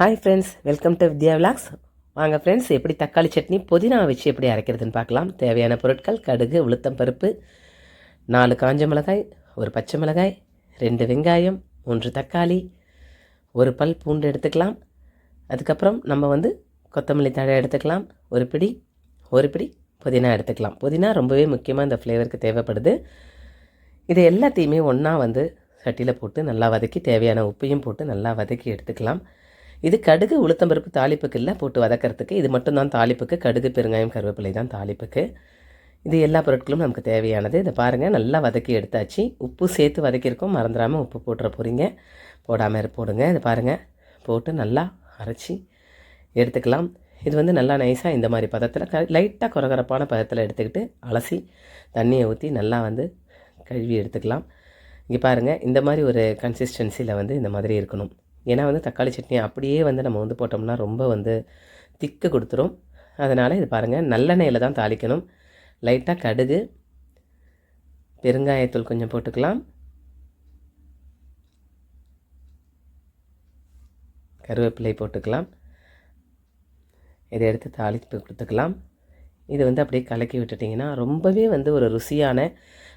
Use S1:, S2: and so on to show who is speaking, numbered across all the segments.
S1: Hi friends welcome to Vidya vlogs வாங்க friends எப்படி தக்காளி சட்னி புதினா வச்சு எப்படி அரைக்கிறதுன்னு பார்க்கலாம். தேவையான பொருட்கள் கடுகு உளுத்தம் பருப்பு நாலு காஞ்ச மிளகாய் ஒரு பச்சை மிளகாய் ரெண்டு வெங்காயம் மூன்று தக்காளி ஒரு பல் பூண்டு எடுத்துக்கலாம். அதுக்கப்புறம் நம்ம வந்து கொத்தமல்லி தழை எடுத்துக்கலாம். ஒரு பிடி ஒரு பிடி புதினா எடுத்துக்கலாம். புதினா ரொம்பவே முக்கியமாக இந்த ஃப்ளேவருக்கு தேவைப்படுது. இது எல்லாத்தையுமே ஒன்றா வந்து சட்டியில் போட்டு நல்லா வதக்கி தேவையான உப்பையும் போட்டு நல்லா வதக்கி எடுத்துக்கலாம். இது கடுகு உளுத்தம்பருப்பு தாளிப்புக்கு இல்லை போட்டு வதக்கிறதுக்கு இது மட்டும்தான் தாளிப்புக்கு. கடுகு பெருங்காயம் கருவேப்பிலை தான் தாளிப்புக்கு. இது எல்லா பொருட்களும் நமக்கு தேவையானது. இதை பாருங்கள் நல்லா வதக்கி எடுத்தாச்சு. உப்பு சேர்த்து வதக்கியிருக்கோம். மறந்துடாமல் உப்பு போட்டுற போகிறீங்க போடாமல் போடுங்க. இதை பாருங்கள் போட்டு நல்லா அரைச்சி எடுத்துக்கலாம். இது வந்து நல்லா நைஸாக இந்த மாதிரி பதத்தில் க லைட்டாக குறகுறப்பான பதத்தில் எடுத்துக்கிட்டு அலசி தண்ணியை ஊற்றி நல்லா வந்து கழுவி எடுத்துக்கலாம். இங்கே பாருங்கள் இந்த மாதிரி ஒரு கன்சிஸ்டன்சியில் வந்து இந்த மாதிரி இருக்கணும். ஏன்னா வந்து தக்காளி சட்னி அப்படியே வந்து நம்ம வந்து போட்டோம்னா ரொம்ப வந்து திக்கு கொடுத்துரும். அதனால் இது பாருங்கள் நல்லெண்ணெயில் தான் தாளிக்கணும். லைட்டாக கடுகு பெருங்காயத்தூள் கொஞ்சம் போட்டுக்கலாம். கருவேப்பிலை போட்டுக்கலாம். இதை எடுத்து தாளிப்பு கொடுத்துக்கலாம். இது வந்து அப்படியே கலக்கி விட்டுட்டிங்கன்னா ரொம்பவே வந்து ஒரு ருசியான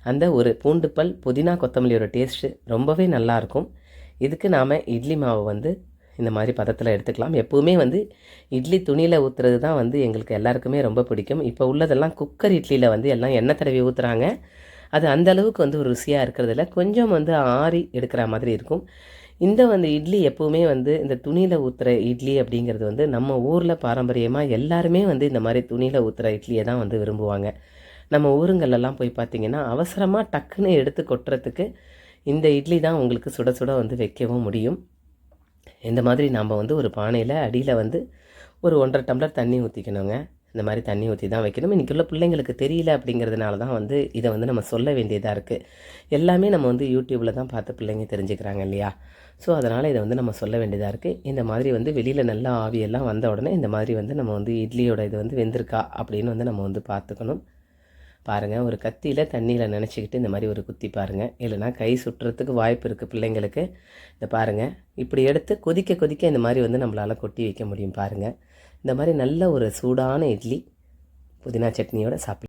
S1: அந்த ஒரு பூண்டுப்பல் புதினா கொத்தமல்லியோட டேஸ்ட்டு ரொம்பவே நல்லாயிருக்கும் இதுக்கு நாம் இட்லி மாவு வந்து இந்த மாதிரி பதத்தில் எடுத்துக்கலாம். எப்போவுமே வந்து இட்லி துணியில் ஊற்றுறது தான் வந்து எங்களுக்கு எல்லாருக்குமே ரொம்ப பிடிக்கும். இப்போ உள்ளதெல்லாம் குக்கர் இட்லியில் வந்து எல்லாம் எண்ணெய் தடவி ஊற்றுறாங்க அது அந்த அளவுக்கு வந்து ஒரு ருசியாக இருக்கிறதில்ல கொஞ்சம் வந்து ஆறி எடுக்கிற மாதிரி இருக்கும். இந்த வந்து இட்லி எப்போவுமே வந்து இந்த துணியில் ஊற்றுற இட்லி அப்படிங்கிறது வந்து நம்ம ஊரில் பாரம்பரியமாக எல்லாருமே வந்து இந்த மாதிரி துணியில் ஊற்றுற இட்லியை தான் வந்து விரும்புவாங்க. நம்ம ஊருங்களெல்லாம் போய் பார்த்திங்கன்னா அவசரமாக டக்குன்னு எடுத்து கொட்டுறதுக்கு இந்த இட்லி தான் உங்களுக்கு சுட சுட வந்து வைக்கவும் முடியும். இந்த மாதிரி நாம் வந்து ஒரு பானையில் அடியில் வந்து ஒரு ஒன்றரை டம்ளர் தண்ணி ஊற்றிக்கணுங்க இந்த மாதிரி தண்ணி ஊற்றி தான் வைக்கணும். இன்றைக்கி உள்ள பிள்ளைங்களுக்கு தெரியல அப்படிங்கிறதுனால தான் வந்து இதை வந்து நம்ம சொல்ல வேண்டியதாக இருக்குது எல்லாமே நம்ம வந்து யூடியூப்பில் தான் பார்த்து பிள்ளைங்க தெரிஞ்சுக்கிறாங்க இல்லையா? ஸோ அதனால் இதை வந்து நம்ம சொல்ல வேண்டியதாக இருக்குது இந்த மாதிரி வந்து வெளியில் நல்லா ஆவியெல்லாம் வந்த உடனே இந்த மாதிரி வந்து நம்ம வந்து இட்லியோட இது வந்து வெந்திருக்கா அப்படின்னு வந்து நம்ம வந்து பார்த்துக்கணும். பாருங்கள் ஒரு கத்தியில் தண்ணியில் நினச்சிக்கிட்டு இந்த மாதிரி ஒரு குத்தி பாருங்கள் இல்லைனா கை சுட்டுறதுக்கு வாய்ப்பு இருக்குது பிள்ளைங்களுக்கு. இந்த பாருங்கள் இப்படி எடுத்து கொதிக்க கொதிக்க இந்த மாதிரி வந்து நம்மளால் கொட்டி வைக்க முடியும் பாருங்கள் இந்த மாதிரி நல்ல ஒரு சூடான இட்லி புதினா சட்னியோட சாப்பிட்டு